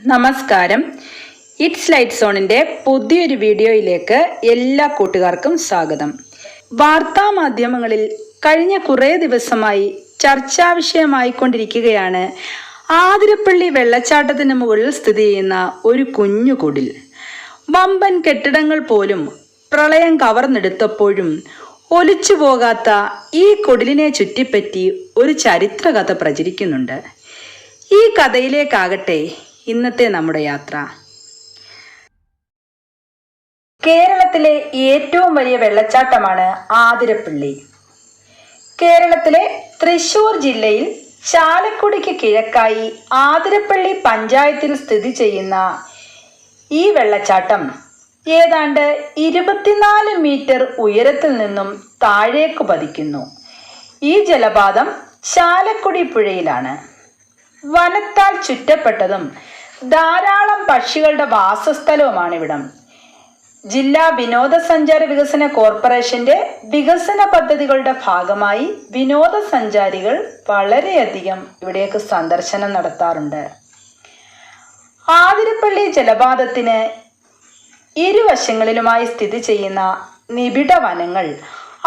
നമസ്കാരം. It's light സോണിന്റെ പുതിയൊരു വീഡിയോയിലേക്ക് എല്ലാ കൂട്ടുകാർക്കും സ്വാഗതം. വാർത്താ മാധ്യമങ്ങളിൽ കഴിഞ്ഞ കുറേ ദിവസമായി ചർച്ചാ വിഷയമായിക്കൊണ്ടിരിക്കുകയാണ് ആതിരപ്പള്ളി വെള്ളച്ചാട്ടത്തിന് മുകളിൽ സ്ഥിതി ചെയ്യുന്ന ഒരു കുഞ്ഞു കുടിൽ വമ്പൻ കെട്ടിടങ്ങൾ പോലും പ്രളയം കവർന്നെടുത്തപ്പോഴും ഒലിച്ചു പോകാത്ത ഈ കുടിലിനെ ചുറ്റിപ്പറ്റി ഒരു ചരിത്രകഥ പ്രചരിക്കുന്നുണ്ട്. ഈ കഥയിലേക്കാകട്ടെ ഇന്നത്തെ നമ്മുടെ യാത്ര. കേരളത്തിലെ ഏറ്റവും വലിയ വെള്ളച്ചാട്ടമാണ് ആതിരപ്പള്ളി. കേരളത്തിലെ തൃശൂർ ജില്ലയിൽ ചാലക്കുടിക്ക് കിഴക്കായി ആതിരപ്പള്ളി പഞ്ചായത്തിൽ സ്ഥിതി ചെയ്യുന്ന ഈ വെള്ളച്ചാട്ടം ഏതാണ്ട് ഇരുപത്തിനാല് മീറ്റർ ഉയരത്തിൽ നിന്നും താഴേക്ക് പതിക്കുന്നു. ഈ ജലപാതം ചാലക്കുടി പുഴയിലാണ്. വനത്താൽ ചുറ്റപ്പെട്ടതും ധാരാളം പക്ഷികളുടെ വാസസ്ഥലവുമാണ് ഇവിടം. ജില്ലാ വിനോദസഞ്ചാര വികസന കോർപ്പറേഷന്റെ വികസന പദ്ധതികളുടെ ഭാഗമായി വിനോദസഞ്ചാരികൾ വളരെയധികം ഇവിടേക്ക് സന്ദർശനം നടത്താറുണ്ട്. ആതിരപ്പള്ളി ജലപാതത്തിന് ഇരുവശങ്ങളിലുമായി സ്ഥിതി ചെയ്യുന്ന നിബിഡ വനങ്ങൾ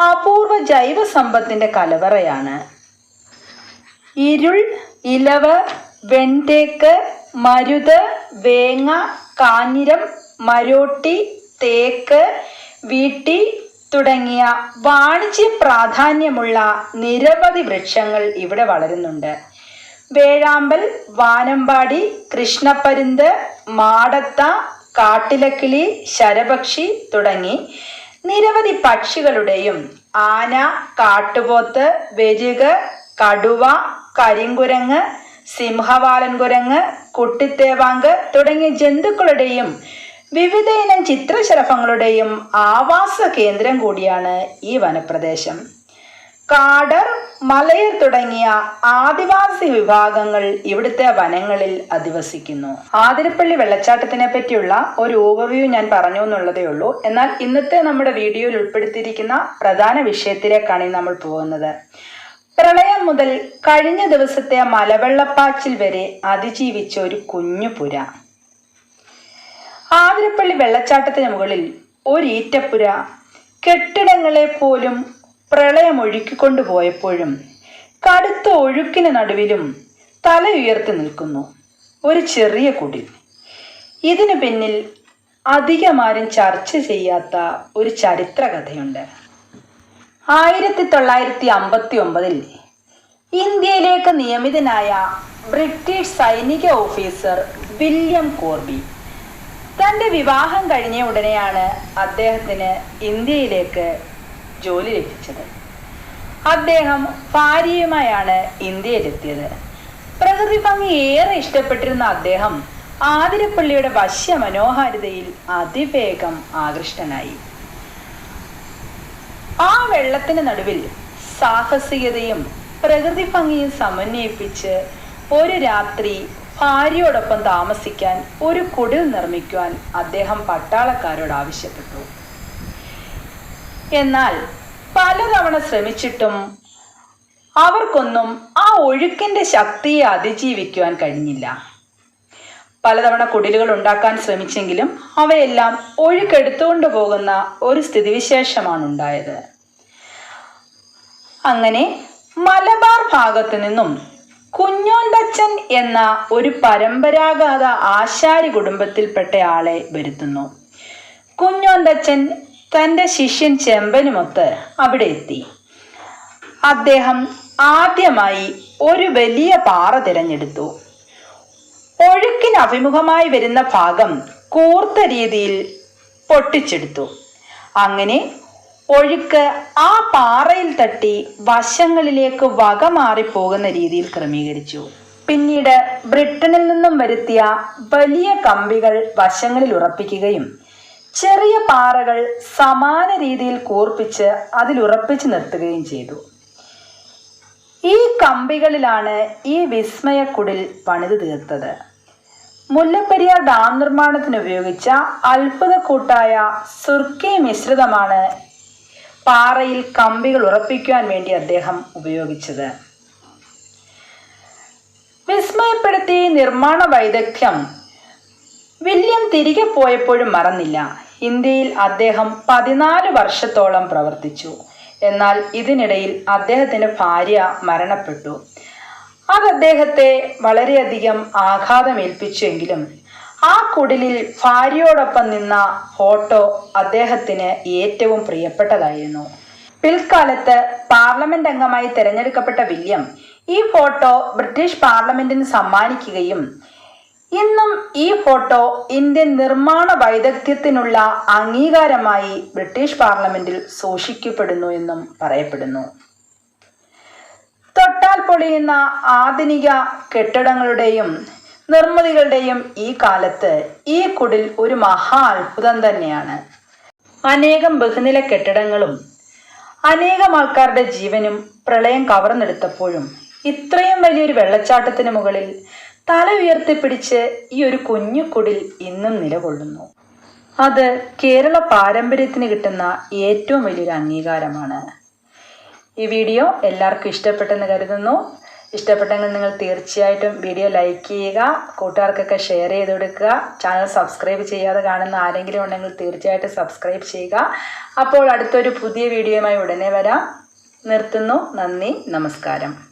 അപൂർവ ജൈവ സമ്പത്തിന്റെ കലവറയാണ്. ഇരുൾ ഇലവ് വെൺതേക്ക് മരുത് വേങ്ങ കാഞ്ഞിരം മരോട്ടി തേക്ക് വീട്ടി തുടങ്ങിയ വാണിജ്യ പ്രാധാന്യമുള്ള നിരവധി വൃക്ഷങ്ങൾ ഇവിടെ വളരുന്നുണ്ട്. വേഴാമ്പൽ വാനമ്പാടി കൃഷ്ണപ്പരുന്ത് മാടത്ത കാട്ടിലക്കിളി ശരപക്ഷി തുടങ്ങി നിരവധി പക്ഷികളുടെയും ആന കാട്ടുപോത്ത് വെരുക് കടുവ കരിങ്കുരങ്ങ് സിംഹവാലൻ കുരങ്ങ് കുട്ടിത്തേവാങ്ക് തുടങ്ങിയ ജന്തുക്കളുടെയും വിവിധ ഇനം ചിത്രശലഭങ്ങളുടെയും ആവാസ കേന്ദ്രം കൂടിയാണ് ഈ വനപ്രദേശം. കാടർ മലയർ തുടങ്ങിയ ആദിവാസി വിഭാഗങ്ങൾ ഇവിടുത്തെ വനങ്ങളിൽ അധിവസിക്കുന്നു. ആതിരപ്പള്ളി വെള്ളച്ചാട്ടത്തിനെ പറ്റിയുള്ള ഒരു ഓവർവ്യൂ ഞാൻ പറഞ്ഞു എന്നുള്ളതേ ഉള്ളൂ. എന്നാൽ ഇന്നത്തെ നമ്മുടെ വീഡിയോയിൽ ഉൾപ്പെടുത്തിയിരിക്കുന്ന പ്രധാന വിഷയത്തിലേക്കാണ് നമ്മൾ പോകുന്നത്. പ്രളയം മുതൽ കഴിഞ്ഞ ദിവസത്തെ മലവെള്ളപ്പാച്ചിൽ വരെ അതിജീവിച്ച ഒരു കുഞ്ഞു പുര. ആതിരപ്പള്ളി വെള്ളച്ചാട്ടത്തിന് മുകളിൽ ഒരീറ്റപ്പുര കെട്ടിടങ്ങളെ പോലും പ്രളയം ഒഴുക്കിക്കൊണ്ടുപോയപ്പോഴും കടുത്ത ഒഴുക്കിന് നടുവിലും തല ഉയർത്തി നിൽക്കുന്നു. ഒരു ചെറിയ കുടിൽ. ഇതിനു പിന്നിൽ അധികമാരും ചർച്ച ചെയ്യാത്ത ഒരു ചരിത്ര കഥയുണ്ട് ആയിരത്തി തൊള്ളായിരത്തി അമ്പത്തി ഒമ്പതിൽ ഇന്ത്യയിലേക്ക് നിയമിതനായ ബ്രിട്ടീഷ് സൈനിക ഓഫീസർ വില്യം കോർബി. തന്റെ വിവാഹം കഴിഞ്ഞ ഉടനെയാണ് അദ്ദേഹത്തിന് ഇന്ത്യയിലേക്ക് ജോലി ലഭിച്ചത്. അദ്ദേഹം ഭാര്യയുമായാണ് ഇന്ത്യയിലെത്തിയത്. പ്രകൃതി ഭംഗി ഏറെ ഇഷ്ടപ്പെട്ടിരുന്ന അദ്ദേഹം ആതിരപ്പള്ളിയുടെ വശ്യ മനോഹാരിതയിൽ അതിവേഗം ആകൃഷ്ടനായി. ആ വെള്ളത്തിന് നടുവിൽ സാഹസികതയും പ്രകൃതി ഭംഗിയും സമന്വയിപ്പിച്ച് ഒരു രാത്രി ഭാര്യയോടൊപ്പം താമസിക്കാൻ ഒരു കുടിൽ നിർമ്മിക്കുവാൻ അദ്ദേഹം പട്ടാളക്കാരോട് ആവശ്യപ്പെട്ടു. എന്നാൽ പലതവണ ശ്രമിച്ചിട്ടും അവർക്കൊന്നും ആ ഒഴുക്കിന്റെ ശക്തിയെ അതിജീവിക്കുവാൻ കഴിഞ്ഞില്ല. പലതവണ കുടിലുകൾ ഉണ്ടാക്കാൻ ശ്രമിച്ചെങ്കിലും അവയെല്ലാം ഒഴുക്കെടുത്തുകൊണ്ട് പോകുന്ന ഒരു സ്ഥിതിവിശേഷമാണ് ഉണ്ടായത് അങ്ങനെ മലബാർ ഭാഗത്തു നിന്നും കുഞ്ഞോന്തച്ചൻ എന്ന ഒരു പരമ്പരാഗത ആശാരി കുടുംബത്തിൽപ്പെട്ടയാളെ വരുത്തുന്നു. കുഞ്ഞോന്തച്ചൻ തന്റെ ശിഷ്യൻ ചെമ്പനുമൊത്ത് അവിടെ എത്തി. അദ്ദേഹം ആദ്യമായി ഒരു വലിയ പാറ തിരഞ്ഞെടുത്തു. ഒഴുക്കിന് അഭിമുഖമായി വരുന്ന ഭാഗം കൂർത്ത രീതിയിൽ പൊട്ടിച്ചെടുത്തു. അങ്ങനെ ഒഴുക്ക് ആ പാറയിൽ തട്ടി വശങ്ങളിലേക്ക് വക മാറിപ്പോകുന്ന രീതിയിൽ ക്രമീകരിച്ചു. പിന്നീട് ബ്രിട്ടനിൽ നിന്നും വരുത്തിയ വലിയ കമ്പികൾ വശങ്ങളിൽ ഉറപ്പിക്കുകയും ചെറിയ പാറകൾ സമാന രീതിയിൽ കൂർപ്പിച്ച് അതിൽ ഉറപ്പിച്ചു നിർത്തുകയും ചെയ്തു. ഈ കമ്പികളിലാണ് ഈ വിസ്മയക്കുടിൽ പണിത് തീർത്തത്. മുല്ലപ്പെരിയാർ ഡാം നിർമ്മാണത്തിന് ഉപയോഗിച്ച അത്ഭുതക്കൂട്ടായ സുർക്കി മിശ്രിതമാണ് പാറയിൽ കമ്പികൾ ഉറപ്പിക്കുവാൻ വേണ്ടി അദ്ദേഹം ഉപയോഗിച്ചത്. വിസ്മയപ്പെടുത്തി നിർമ്മാണ വൈദഗ്ധ്യം വില്യം തിരികെ പോയപ്പോഴും മറന്നില്ല. ഇന്ത്യയിൽ അദ്ദേഹം പതിനാല് വർഷത്തോളം പ്രവർത്തിച്ചു. എന്നാൽ ഇതിനിടയിൽ അദ്ദേഹത്തിന്റെ ഭാര്യ മരണപ്പെട്ടു. അത് അദ്ദേഹത്തെ വളരെയധികം ആഘാതമേൽപ്പിച്ചുവെങ്കിലും ആ കുടിലിൽ ഭാര്യയോടൊപ്പം നിന്ന ഫോട്ടോ അദ്ദേഹത്തിന് ഏറ്റവും പ്രിയപ്പെട്ടതായിരുന്നു. പിൽക്കാലത്ത് പാർലമെന്റ് അംഗമായി തിരഞ്ഞെടുക്കപ്പെട്ട വില്യം ഈ ഫോട്ടോ ബ്രിട്ടീഷ് പാർലമെന്റിന് സമ്മാനിക്കുകയും ഇന്നും ഈ ഫോട്ടോ ഇന്ത്യൻ നിർമ്മാണ വൈദഗ്ധ്യത്തിനുള്ള അംഗീകാരമായി ബ്രിട്ടീഷ് പാർലമെന്റിൽ സൂക്ഷിക്കപ്പെടുന്നു എന്നും പറയപ്പെടുന്നു. തൊട്ടാൽ പൊളിയുന്ന ആധുനിക കെട്ടിടങ്ങളുടെയും നിർമ്മിതികളുടെയും ഈ കാലത്ത് ഈ കുടിൽ ഒരു മഹാ അത്ഭുതം തന്നെയാണ്. അനേകം ബഹുനില കെട്ടിടങ്ങളും അനേകം ആൾക്കാരുടെ ജീവനും പ്രളയം കവർന്നെടുത്തപ്പോഴും ഇത്രയും വലിയൊരു വെള്ളച്ചാട്ടത്തിന് മുകളിൽ തല ഉയർത്തിപ്പിടിച്ച് ഈ ഒരു കുഞ്ഞു കുടിൽ ഇന്നും നിലകൊള്ളുന്നു. അത് കേരള പാരമ്പര്യത്തിന് കിട്ടുന്ന ഏറ്റവും വലിയൊരു അംഗീകാരമാണ്. ഈ വീഡിയോ എല്ലാവർക്കും ഇഷ്ടപ്പെട്ടെന്ന് കരുതുന്നു. ഇഷ്ടപ്പെട്ടെങ്കിൽ നിങ്ങൾ തീർച്ചയായിട്ടും വീഡിയോ ലൈക്ക് ചെയ്യുക കൂട്ടുകാർക്കൊക്കെ ഷെയർ ചെയ്ത് കൊടുക്കുക ചാനൽ സബ്സ്ക്രൈബ് ചെയ്യാതെ കാണുന്ന ആരെങ്കിലും ഉണ്ടെങ്കിൽ തീർച്ചയായിട്ടും സബ്സ്ക്രൈബ് ചെയ്യുക. അപ്പോൾ അടുത്തൊരു പുതിയ വീഡിയോയുമായി ഉടനെ വരാം. നിർത്തുന്നു. നന്ദി. നമസ്കാരം.